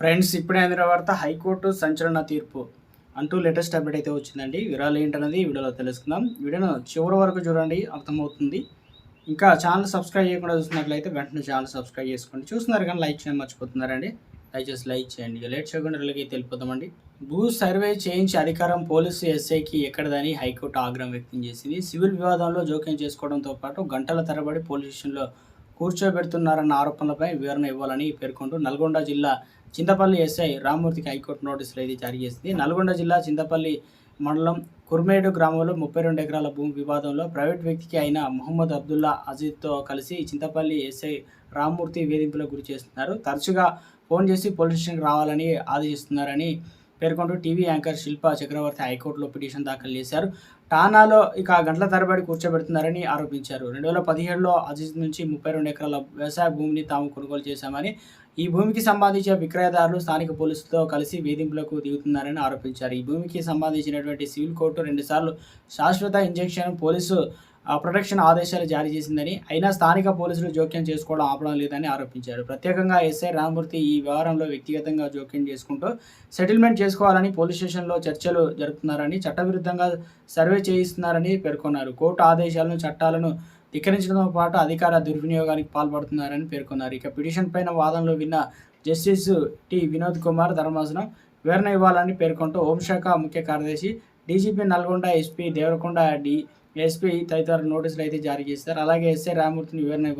Friends ఇప్పుడే అందిన వార్త హైకోర్టు సంచలన తీర్పు అంటూ లేటెస్ట్ అప్డేట్ అయితే వచ్చిందండి. వివరాలు ఏంటన్నది వీడియోలో తెలుసుకుందాం. వీడియోను చివరి వరకు చూడండి అర్థమవుతుంది. ఇంకా ఛానల్ సబ్స్క్రైబ్ చేయకుండా చూసినట్లయితే వెంటనే ఛానల్ సబ్స్క్రైబ్ చేసుకోండి. చూస్తున్నారు కానీ లైక్ చేయడం మర్చిపోతున్నారండి. దయచేసి లైక్ చేయండి. లేట్ చేయకుండా వీళ్ళకి తెలిపోతామండి భూ సర్వే చేయించి అధికారం పోలీసు ఎస్ఐకి ఎక్కడదని హైకోర్టు ఆగ్రహం వ్యక్తం చేసింది. సివిల్ వివాదంలో జోక్యం చేసుకోవడంతో పాటు గంటల తరబడి పోలీస్ స్టేషన్లో కూర్చోబెడుతున్నారన్న ఆరోపణలపై వివరణ ఇవ్వాలని పేర్కొంటూ నల్గొండ జిల్లా చింతపల్లి ఎస్ఐ రామ్మూర్తికి హైకోర్టు నోటీసులు అయితే జారీ చేసింది. నల్గొండ జిల్లా చింతపల్లి మండలం కుర్మేడు గ్రామంలో ముప్పై రెండు ఎకరాల భూమి వివాదంలో ప్రైవేట్ వ్యక్తికి అయిన మొహమ్మద్ అబ్దుల్లా అజీద్తో కలిసి చింతపల్లి ఎస్ఐ రామ్మూర్తి వేధింపులకు గురి చేస్తున్నారు. తరచుగా ఫోన్ చేసి పోలీస్ స్టేషన్కి రావాలని ఆదేశిస్తున్నారని పేర్కొంటూ టీవీ యాంకర్ శిల్ప చక్రవర్తి హైకోర్టులో పిటిషన్ దాఖలు చేశారు. టానాలో ఇక గంటల తరబడి కూర్చోబెడుతున్నారని ఆరోపించారు. రెండు వేల పదిహేడులో అజిత్ నుంచి ముప్పై రెండు ఎకరాల వ్యవసాయ భూమిని తాము కొనుగోలు చేశామని ఈ భూమికి సంబంధించిన విక్రయదారులు స్థానిక పోలీసులతో కలిసి వేధింపులకు దిగుతున్నారని ఆరోపించారు. ఈ భూమికి సంబంధించినటువంటి సివిల్ కోర్టు రెండుసార్లు శాశ్వత ఇంజెక్షన్ పోలీసు ప్రొటెక్షన్ ఆదేశాలు జారీ చేసిందని అయినా స్థానిక పోలీసులు జోక్యం చేసుకోవడం ఆపడం లేదని ఆరోపించారు. ప్రత్యేకంగా ఎస్ఐ రామమూర్తి ఈ వ్యవహారంలో వ్యక్తిగతంగా జోక్యం చేసుకుంటూ సెటిల్మెంట్ చేసుకోవాలని పోలీస్ స్టేషన్లో చర్చలు జరుపుతున్నారని చట్టవిరుద్ధంగా సర్వే చేయిస్తున్నారని పేర్కొన్నారు. కోర్టు ఆదేశాలను చట్టాలను ధిక్కరించడంతో పాటు అధికార దుర్వినియోగానికి పాల్పడుతున్నారని పేర్కొన్నారు. ఇక పిటిషన్ పైన వాదనలు విన్న జస్టిస్ టి వినోద్ కుమార్ ధర్మాసనం వివరణ ఇవ్వాలని పేర్కొంటూ హోంశాఖ ముఖ్య కార్యదర్శి DGP Nalgonda SP Devarakonda D SP తదితర నోటీసులు అయితే జారీ చేస్తారు అలాగే ఎస్ఐ రామూర్తిని వివరణ